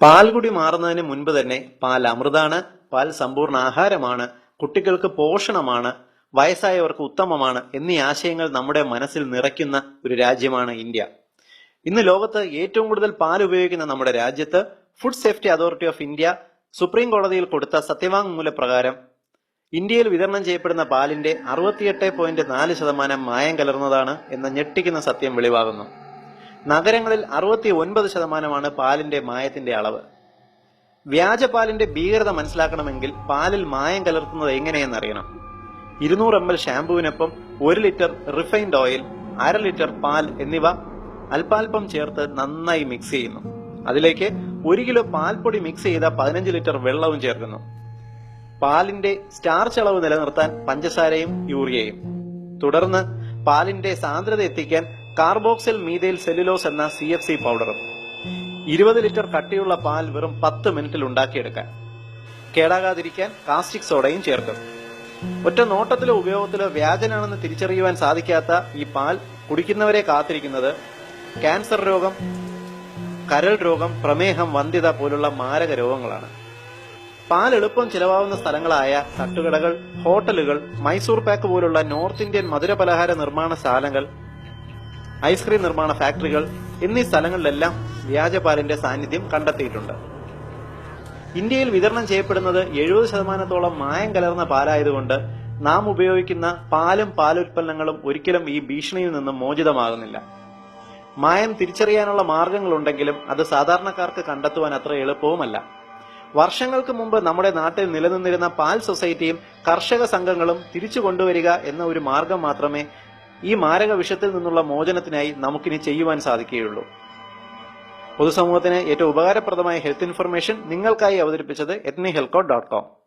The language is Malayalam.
പാൽകുടി മാറുന്നതിന് മുൻപ് തന്നെ പാൽ അമൃതാണ് പാൽ സമ്പൂർണ ആഹാരമാണ് കുട്ടികൾക്ക് പോഷണമാണ് വയസ്സായവർക്ക് ഉത്തമമാണ് എന്നീ ആശയങ്ങൾ നമ്മുടെ മനസ്സിൽ നിറയ്ക്കുന്ന ഒരു രാജ്യമാണ് ഇന്ത്യ. ഇന്ന് ലോകത്ത് ഏറ്റവും കൂടുതൽ പാൽ ഉപയോഗിക്കുന്ന നമ്മുടെ രാജ്യത്ത് food safety authority of India supreme കോടതിയിൽ കൊടുത്ത സത്യവാങ്മൂല പ്രകാരം ഇന്ത്യയിൽ വിതരണം ചെയ്യപ്പെടുന്ന പാലിന്റെ അറുപത്തിയെട്ട് പോയിന്റ് നാല് ശതമാനം മായം കലർന്നതാണ് എന്ന ഞെട്ടിക്കുന്ന സത്യം വെളിവാകുന്നു. നഗരങ്ങളിൽ അറുപത്തി ഒൻപത് ശതമാനമാണ് പാലിന്റെ മായത്തിന്റെ അളവ്. വ്യാജ പാലിന്റെ ഭീകരത മനസ്സിലാക്കണമെങ്കിൽ പാലിൽ മായം കലർത്തുന്നത് എങ്ങനെയെന്ന് അറിയണം ഇരുന്നൂറ് എം എൽ ഷാമ്പുവിനൊപ്പം ഒരു ലിറ്റർ റിഫൈൻഡ് ഓയിൽ അര ലിറ്റർ പാൽ എന്നിവ അല്പാൽപ്പം ചേർത്ത് നന്നായി മിക്സ് ചെയ്യുന്നു. അതിലേക്ക് ഒരു കിലോ പാൽപ്പൊടി മിക്സ് ചെയ്ത പതിനഞ്ച് ലിറ്റർ വെള്ളവും ചേർക്കുന്നു. പാലിന്റെ സ്റ്റാർച്ച് അളവ് നിലനിർത്താൻ പഞ്ചസാരയും യൂറിയയും. തുടർന്ന് പാലിന്റെ സാന്ദ്രത എത്തിക്കാൻ കാർബോക്സിൽ മീതയിൽ സെല്ലുലോസ് എന്ന സി എഫ് സി പൗഡറും ഇരുപത് ലിറ്റർ കട്ടിയുള്ള പാൽ വെറും പത്ത് മിനിറ്റിൽ ഉണ്ടാക്കിയെടുക്കാൻ. കേടാകാതിരിക്കാൻ കാസ്റ്റിക് സോഡയും ചേർക്കും. ഒറ്റ നോട്ടത്തിലോ ഉപയോഗത്തിലോ വ്യാജനാണെന്ന് തിരിച്ചറിയുവാൻ സാധിക്കാത്ത ഈ പാൽ കുടിക്കുന്നവരെ കാത്തിരിക്കുന്നത് ക്യാൻസർ രോഗം കരൾ രോഗം പ്രമേഹം വന്ധ്യത പോലുള്ള മാരക രോഗങ്ങളാണ്. പാൽ എളുപ്പം ചിലവാകുന്ന സ്ഥലങ്ങളായ തട്ടുകടകൾ ഹോട്ടലുകൾ മൈസൂർ പാക്ക് പോലുള്ള നോർത്ത് ഇന്ത്യൻ മധുരപലഹാര നിർമ്മാണ ശാലകൾ ഐസ്ക്രീം നിർമ്മാണ ഫാക്ടറികൾ എന്നീ സ്ഥലങ്ങളിലെല്ലാം വ്യാജപാലിന്റെ സാന്നിധ്യം കണ്ടെത്തിയിട്ടുണ്ട്. ഇന്ത്യയിൽ വിതരണം ചെയ്യപ്പെടുന്നത് എഴുപത് ശതമാനത്തോളം മായം കലർന്ന പാലായതുകൊണ്ട് നാം ഉപയോഗിക്കുന്ന പാലും പാലുൽപ്പന്നങ്ങളും ഒരിക്കലും ഈ ഭീഷണിയിൽ നിന്നും മോചിതമാകുന്നില്ല. മായം തിരിച്ചറിയാനുള്ള മാർഗങ്ങളുണ്ടെങ്കിലും അത് സാധാരണക്കാർക്ക് കണ്ടെത്തുവാൻ അത്ര എളുപ്പവുമല്ല. വർഷങ്ങൾക്ക് മുമ്പ് നമ്മുടെ നാട്ടിൽ നിലനിന്നിരുന്ന പാൽ സൊസൈറ്റിയും കർഷക സംഘങ്ങളും തിരിച്ചു കൊണ്ടുവരിക എന്ന ഒരു മാർഗം മാത്രമേ ഈ മാരക വിഷത്തിൽ നിന്നുള്ള മോചനത്തിനായി നമുക്കിനി ചെയ്യുവാൻ സാധിക്കുകയുള്ളൂ. പൊതുസമൂഹത്തിന് ഏറ്റവും ഉപകാരപ്രദമായ ഹെൽത്ത് ഇൻഫർമേഷൻ നിങ്ങൾക്കായി അവതരിപ്പിച്ചത് എത്നി ഹെൽക്കോ ഡോട്ട് കോം